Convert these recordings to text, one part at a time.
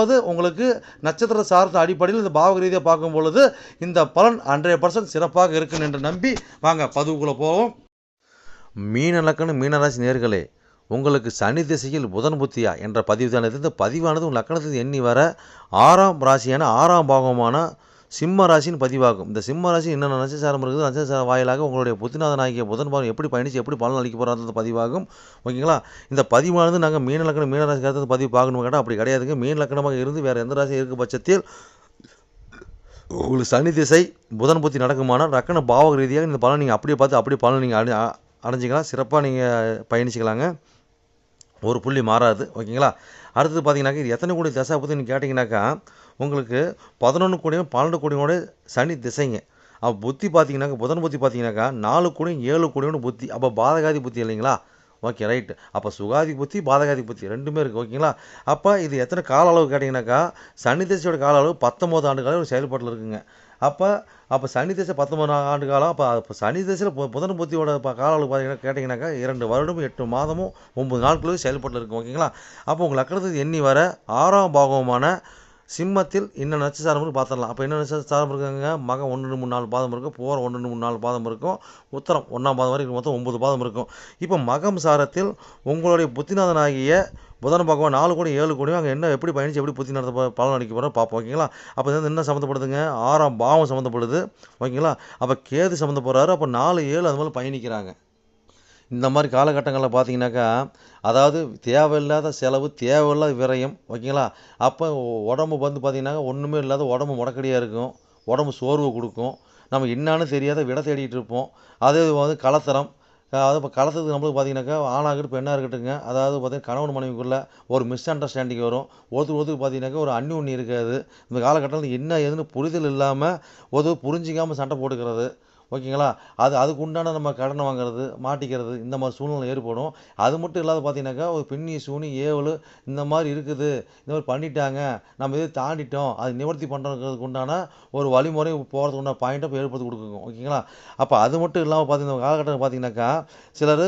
அதாவது உங்களுக்கு நட்சத்திர சார்ந்த அடிப்படையில் இந்த பாவக ரீதியாக பார்க்கும் பொழுது இந்த பலன் ஹண்ட்ரட் பர்சன்ட் சிறப்பாக இருக்கும் என்று நம்பி வாங்க பதிவுக்குள்ளே போவோம். மீன லக்கணம் மீனராசி நேர்களே உங்களுக்கு சனி திசையில் புதன் புத்தியா என்ற பதிவு தானது இந்த பதிவானது உங்கள் லக்கணத்தில் எண்ணி வர ஆறாம் ராசியான ஆறாம் பாகமான சிம்ம ராசின்னு பதிவாகும். இந்த சிம்ம ராசி என்னென்ன நட்சத்திரம் இருக்குது நட்சத்திர வாயிலாக உங்களுடைய புத்திநாதன் ஆகிய புதன் பாவம் எப்படி பயணித்து எப்படி பலன் அளிக்க போகிறாங்க பதிவாகும். ஓகேங்களா? இந்த பதிவானது நாங்கள் மீன லக்கணம் மீன ராசி கருத்து பதிவு பார்க்கணும் கேட்டால் அப்படி கிடையாதுங்க. மீன லக்கணமாக இருந்து வேறு எந்த ராசி இருக்கும் பட்சத்தில் உங்களுக்கு சனி திசை புதன் புத்தி நடக்குமானால் ரக்கண பாவக ரீதியாக இந்த பலன் நீங்கள் அப்படியே பார்த்து அப்படியே பலன் நீங்கள் அடை அடைஞ்சிக்கலாம். சிறப்பாக நீங்கள் பயணிச்சிக்கலாங்க. ஒரு புள்ளி மாறாது. ஓகேங்களா? அடுத்தது பார்த்தீங்கன்னாக்கா இது எத்தனை கோடி தசா புத்தின்னு கேட்டிங்கனாக்கா உங்களுக்கு பதினொன்று கோடியும் பன்னெண்டு கோடியோட சனி திசைங்க. அப்போ புத்தி பார்த்தீங்கன்னாக்கா புதன் புத்தி பார்த்தீங்கன்னாக்கா நாலு கோடியும் ஏழு கோடியோட புத்தி. அப்போ பாதகாதி புத்தி இல்லைங்களா? ஓகே ரைட்டு அப்போ சுகாதி புத்தி பாதகாதி புத்தி ரெண்டுமே இருக்குது ஓகேங்களா அப்போ இது எத்தனை கால அளவு கேட்டிங்கனாக்கா சனி திசையோட கால அளவு பத்தொம்போது ஆண்டு காலம் ஒரு செயல்பாட்டில் இருக்குங்க. அப்போ அப்போ சனி திசை பத்தொம்பது ஆண்டு காலம் அப்போ அப்போ சனி திசையில் புதன் புத்தியோட இப்போ கால அளவு பார்த்தீங்கன்னா கேட்டிங்கனாக்கா இரண்டு வருடமும் எட்டு மாதமும் ஒம்பது நாட்களும் செயல்பாட்டில் இருக்கும் ஓகேங்களா அப்போ உங்கள் அக்கறது எண்ணி வர ஆறாம் பாகமான சிம்மத்தில் என்ன நட்சத்திரம் இருக்கு பார்த்துடலாம். அப்போ என்ன நட்சத்திரம் இருக்குங்க? மகம் ஒன்று மூணு நாலு பாதம் இருக்கும் போகிற ஒன்று மூணு நாலு பாதம் இருக்கும். உத்தரம் ஒன்றாம் பாதம் வரைக்கும் மொத்தம் ஒம்பது பாதம் இருக்கும். இப்போ மகம் சாரத்தில் உங்களுடைய புத்திநாதனாகிய புதன் பகவான் நாலு கோடி ஏழு கோடி அங்கே என்ன எப்படி பயணிச்சு எப்படி புத்தி நடத்த பலன் அடிக்க போகிறோம் பார்ப்போம் ஓகேங்களா? அப்போ இது வந்து என்ன சம்மந்தப்படுதுங்க ஆறாம் பாவம் சம்மந்தப்படுது ஓகேங்களா? அப்போ கேது சம்மந்த போகிறாரு அப்போ நாலு ஏழு அது மாதிரி பயணிக்கிறாங்க. இந்த மாதிரி காலகட்டங்களில் பார்த்தீங்கன்னாக்கா அதாவது தேவையில்லாத செலவு தேவையில்லாத விரயம் ஓகேங்களா? அப்போ உடம்பு வந்து பார்த்தீங்கன்னாக்கா ஒன்றுமே இல்லாத உடம்பு முடக்கடியாக இருக்கும். உடம்பு சோர்வு கொடுக்கும். நம்ம என்னான்னு தெரியாத விட தேடிகிட்டு இருப்போம். அதே வந்து கலத்தரம் அதாவது இப்போ கலத்துக்கு நம்மளுக்கு பார்த்தீங்கன்னாக்கா ஆணாகட்டும் பெண்ணாக இருக்கட்டுங்க அதாவது பார்த்தீங்கன்னா கணவன் மனைவிக்குள்ளே ஒரு மிஸ் அண்டர்ஸ்டாண்டிங் வரும். ஒருத்தர் ஒருத்தர் பார்த்தீங்கன்னாக்கா ஒரு அந்நியுண்ணி இருக்காது. இந்த காலகட்டத்தில் என்ன ஏதுன்னு புரிதல் இல்லாமல் ஒருத்தர் புரிஞ்சிக்காமல் சண்டை போட்டுக்கிறது. ஓகேங்களா? அது அதுக்கு உண்டான நம்ம கடன் வாங்குறது மாட்டிக்கிறது இந்த மாதிரி சூழ்நிலை ஏற்படும். அது மட்டும் இல்லாத பார்த்தீங்கன்னாக்கா ஒரு பின்னி சூனி ஏவல் இந்த மாதிரி இருக்குது. இந்த மாதிரி பண்ணிட்டாங்க. நம்ம இதை தாண்டிட்டோம். அது நிவர்த்தி பண்ணுறதுக்கு உண்டான ஒரு வழிமுறை போகிறதுக்கு உண்டான பாயிண்ட்டை இப்போ ஏற்படுத்தி கொடுக்குங்க. ஓகேங்களா? அப்போ அது மட்டும் இல்லாமல் பார்த்தீங்கன்னா காலகட்டத்தில் பார்த்தீங்கன்னாக்கா சிலர்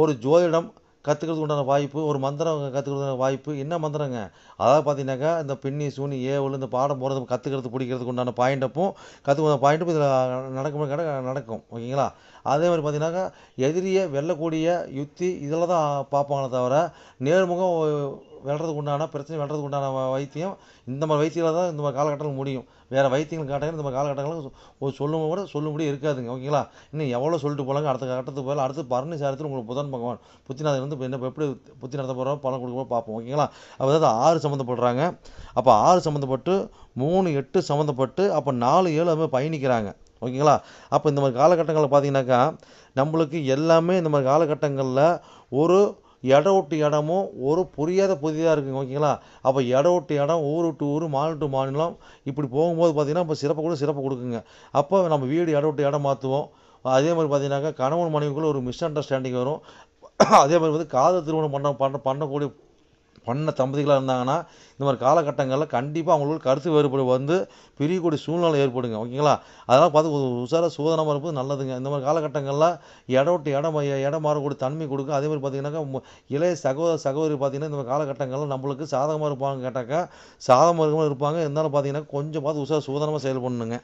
ஒரு ஜோதிடம் கற்றுக்கிறதுக்கு உண்டான வாய்ப்பு ஒரு மந்திரம் கற்றுக்கிறதுக்கு வாய்ப்பு. என்ன மந்திரங்க? அதாவது பார்த்தீங்கன்னாக்கா இந்த பின்னி சூனி ஏவல் இந்த பாடம் போகிறது கற்றுக்கிறது பிடிக்கிறதுக்கு உண்டான பாயிண்டப்பும் கற்றுக்கிற பாயிண்ட்டும் இதில் நடக்கும் கேட்ட நடக்கும். ஓகேங்களா? அதே மாதிரி பார்த்தீங்கன்னாக்கா எதிரியை வெல்லக்கூடிய யுக்தி இதில் தான் பார்ப்பாங்களே தவிர நேர்முகம் வெல்றதுக்கு உண்டான பிரச்சனை வெல்றதுக்கு உண்டான வைத்தியம் இந்த மாதிரி வைத்தியம் தான் இந்த மாதிரி காலகட்டங்கள் முடியும். வேறு வைத்தியங்கள் காட்டாங்க இந்த மாதிரி காலகட்டங்களில் ஒரு சொல்லும் கூட சொல்லும்படி இருக்காதுங்க ஓகேங்களா? இன்னும் எவ்வளோ சொல்லிட்டு போகலாங்க அடுத்த கட்டத்துக்கு போகலாம் அடுத்து பரணி சாரத்தில் உங்களுக்கு புதன் பகவான் புத்திநாதன் வந்து இப்போ என்ன எப்படி புத்தி நடத்த போகிறோம் பலன் கொடுக்க போகிறோம் பார்ப்போம் ஓகேங்களா? அதாவது ஆறு சம்மந்தப்படுறாங்க அப்போ ஆறு சம்மந்தப்பட்டு மூணு எட்டு சம்மந்தப்பட்டு அப்போ நாலு ஏழு அது மாதிரி பயணிக்கிறாங்க ஓகேங்களா? அப்போ இந்த மாதிரி காலகட்டங்களில் பார்த்தீங்கன்னாக்கா நம்மளுக்கு எல்லாமே இந்த மாதிரி காலகட்டங்களில் ஒரு இடம் விட்டு இடமும் ஒரு புரியாத புதிதாக இருக்குங்க ஓகேங்களா? அப்போ இடம் விட்டு இடம் ஊர் விட்டு ஊர் மாநிலம் டு மாநிலம் இப்படி போகும்போது பார்த்தீங்கன்னா இப்போ சிறப்பு கூட சிறப்பு கொடுக்குங்க. அப்போ நம்ம வீடு இடம் விட்டு இடம் மாற்றுவோம். அதே மாதிரி பார்த்தீங்கன்னாக்கா கணவன் மனைவிக்குள்ளே ஒரு மிஸ் அண்டர்ஸ்டாண்டிங் வரும். அதே மாதிரி வந்து காதல் திருமணம் பண்ண பண்ண பண்ணக்கூடிய பண்ண தம்பதிகளாக இருந்தாங்கன்னா இந்த மாதிரி காலகட்டங்களில் கண்டிப்பாக அவங்களுக்கு கருத்து வேறுபாடு வந்து பிரியக்கூடிய சூழ்நிலை ஏற்படுங்க. ஓகேங்களா? அதெல்லாம் பார்த்து ஒரு உசார சூதனமாக இருப்பது நல்லதுங்க. இந்த மாதிரி காலகட்டங்களில் இடம் விட்டு இடம் இடம் மாறக்கூடிய தன்மை கொடுக்கும் அதே மாதிரி பார்த்தீங்கன்னாக்கா இளைய சகோதர சகோதரி பார்த்தீங்கன்னா இந்த மாதிரி காலகட்டங்களில் நம்மளுக்கு சாதகமாக இருப்பாங்க கேட்டாக்கா சாதகமாக இருக்கவங்களும் இருப்பாங்க. இருந்தாலும் பார்த்தீங்கன்னா கொஞ்சம் பார்த்து உசார சூதனமாக செயல்படணுங்க.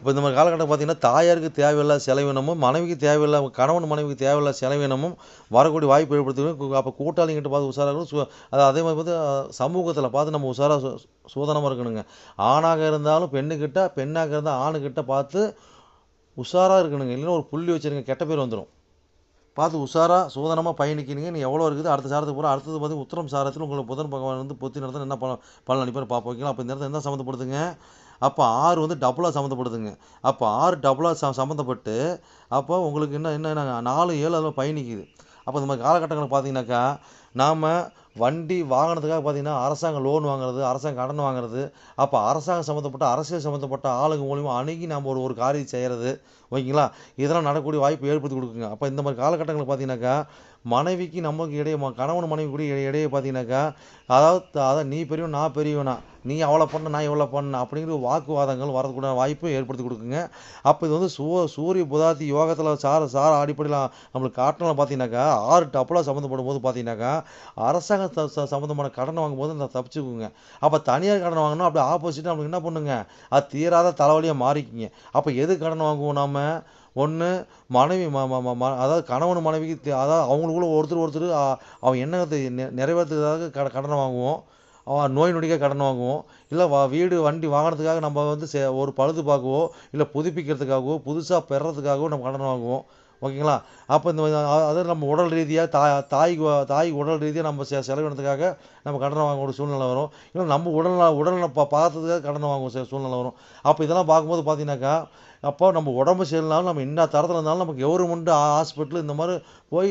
இப்போ இந்த மாதிரி காலகட்டம் பார்த்தீங்கன்னா தாயாருக்கு தேவையில்லாத செலவினமும் மனைவிக்கு தேவையில்லாத கணவன் மனைவிக்கு தேவையில்லாத செலவினமும் வரக்கூடிய வாய்ப்பு ஏற்படுத்தி அப்போ கூட்டாளிங்கிட்ட பார்த்து உஷாராக இருக்கணும் சு அது அதே மாதிரி பார்த்து சமூகத்தில் பார்த்து நம்ம உஷாராக சு சூதனமாக இருக்கணுங்க. ஆணாக இருந்தாலும் பெண்ணுக்கிட்ட பெண்ணாக இருந்தால் ஆணுக்கிட்ட பார்த்து உஷாராக இருக்கணுங்க. இல்லைன்னா ஒரு புள்ளி வச்சிருங்க கெட்ட பேர் வந்துடும் பார்த்து உஷாராக சூதனமாக பயணிக்கணுங்க நீ எவ்வளோ இருக்குது? அடுத்த சாரத்துக்கு போகிற அடுத்தது பார்த்து உத்தரம் சாரத்தில் உங்களுக்கு புதன் பகவான் வந்து பொத்தி நடத்த என்ன பண்ண பலன் அனுப்பி பார்ப்போம். ஓகேங்களா? அப்போ இந்த நேரத்தில் என்ன சம்மந்தப்படுத்துங்க? அப்போ ஆறு வந்து டபுளாக சம்மந்தப்படுதுங்க. அப்போ ஆறு டபுளாக ச சம்மந்தப்பட்டு அப்போ உங்களுக்கு என்ன என்ன நாலு ஏழு அதில் பயணிக்குது அப்போ இந்த மாதிரி காலகட்டங்களில் பார்த்தீங்கன்னாக்கா நாம் வண்டி வாகனத்துக்காக பார்த்தீங்கன்னா அரசாங்கம் லோன் வாங்குறது அரசாங்கம் கடன் வாங்குறது. அப்போ அரசாங்கம் சம்மந்தப்பட்ட அரசியல் சம்மந்தப்பட்ட ஆளுங்க மூலிமா அணுகி நம்ம ஒரு ஒரு காரியம் செய்கிறது ஓகேங்களா? இதெல்லாம் நடக்கக்கூடிய வாய்ப்பு ஏற்படுத்தி கொடுக்குங்க. அப்போ இந்த மாதிரி காலகட்டங்களில் பார்த்தீங்கன்னாக்கா மனைவிக்கு நமக்கு இடையே கணவன் மனைவி கூட இடையே பார்த்தீங்கன்னாக்கா அதாவது அதான் நீ பெரியவன் நான் பெரியவனா நீ அவ்வளோ பண்ண நான் இவ்வளோ பண்ண அப்படிங்கிற வாக்குவாதங்கள் வரதுக்குள்ள வாய்ப்பு ஏற்படுத்தி கொடுக்குங்க. அப்போ இது வந்து சூ சூரிய புதாத்தி யோகத்தில் சார சார அடிப்படையில் நம்மளுக்கு காட்டணும் பார்த்தீங்கன்னாக்கா ஆறு டப்பலாக சம்மந்தப்படும் போது பார்த்தீங்கன்னாக்கா அரசாங்க ச- சம்மந்தமான கடன் வாங்கும்போது அந்த தப்பிச்சுக்குங்க. அப்போ தனியார் கடன் வாங்கினா அப்படியே ஆப்போசிட்டாக நம்மளுக்கு என்ன பண்ணுங்க? அது தீராத தலைவலியாக மாறிக்குங்க. அப்போ எது கடன் வாங்குவோம் நாம்? ஒன்று மனைவி ம ம அதாவது கணவன் மனைவிக்கு அதாவது அவங்களுக்குள்ள ஒருத்தர் ஒருத்தர் அவன் எண்ணத்தை நெ- நிறைவேற்றுறதுக்காக கட கடனை வாங்குவோம். நோய் நொடிக்காக கடன் வாங்குவோம். இல்லை வா வீடு வண்டி வாங்கினதுக்காக நம்ம வந்து சே ஒரு பழுது பார்க்கவோ இல்லை புதுப்பிக்கிறதுக்காகவோ புதுசாக பெறுறதுக்காகவோ நம்ம கடன் வாங்குவோம். ஓகேங்களா? அப்போ இந்த அதாவது நம்ம உடல் ரீதியாக தாய் தாய்க்கு தாய் தாய்க்கு உடல் ரீதியாக நம்ம செ செலவினத்துக்காக நம்ம கடன் வாங்க ஒரு சூழ்நிலை வரும். இல்லை நம்ம உடல் உடல் பா பார்த்ததுக்காக கடன் வாங்குவோம் சூழ்நிலை வரும். அப்போ இதெல்லாம் பார்க்கும்போது பார்த்தீங்கன்னாக்கா அப்போ நம்ம உடம்பு சரியில்லைனாலும் நம்ம என்ன தரத்தில் இருந்தாலும் நமக்கு கவர்மெண்ட் ஹாஸ்பிட்டல் இந்த மாதிரி போய்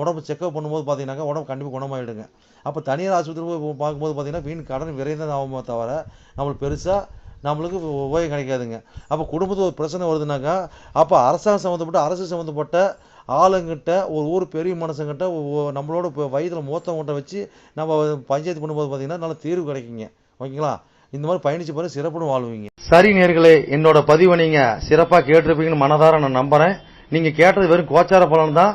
உடம்பு செக்அப் பண்ணும்போது பார்த்தீங்கன்னாக்கா உடம்பு கண்டிப்பாக குணமாயிடுங்க. அப்போ தனியார் ஆஸ்பத்திரி போய் பார்க்கும்போது பார்த்தீங்கன்னா வீண் கடன் விரைந்தான் ஆகுமோ தவிர நம்மளுக்கு பெருசாக நம்மளுக்கு உபயோகம் கிடைக்காதுங்க. அப்போ குடும்பத்தில் ஒரு பிரச்சனை வருதுனாக்கா அப்போ அரசாங்கம் சம்மந்தப்பட்ட அரசு சம்மந்தப்பட்ட ஆளுங்கிட்ட ஒரு ஊர் பெரிய மனுஷங்கிட்ட நம்மளோட இப்போ வயதில் மூத்தவங்கிட்ட வச்சு நம்ம பஞ்சாயத்து பண்ணும்போது பார்த்தீங்கன்னா நல்ல தீர்வு கிடைக்குங்க. ஓகேங்களா? இந்த மாதிரி பயணிச்சு போகிற சிறப்புன்னு வாழ்வீங்க. சரி நேர்களே என்னோட பதிவை நீங்கள் சிறப்பாக கேட்டிருப்பீங்கன்னு மனதார நான் நம்புகிறேன் நீங்கள் கேட்டது வெறும் கோச்சார பலன் தான்.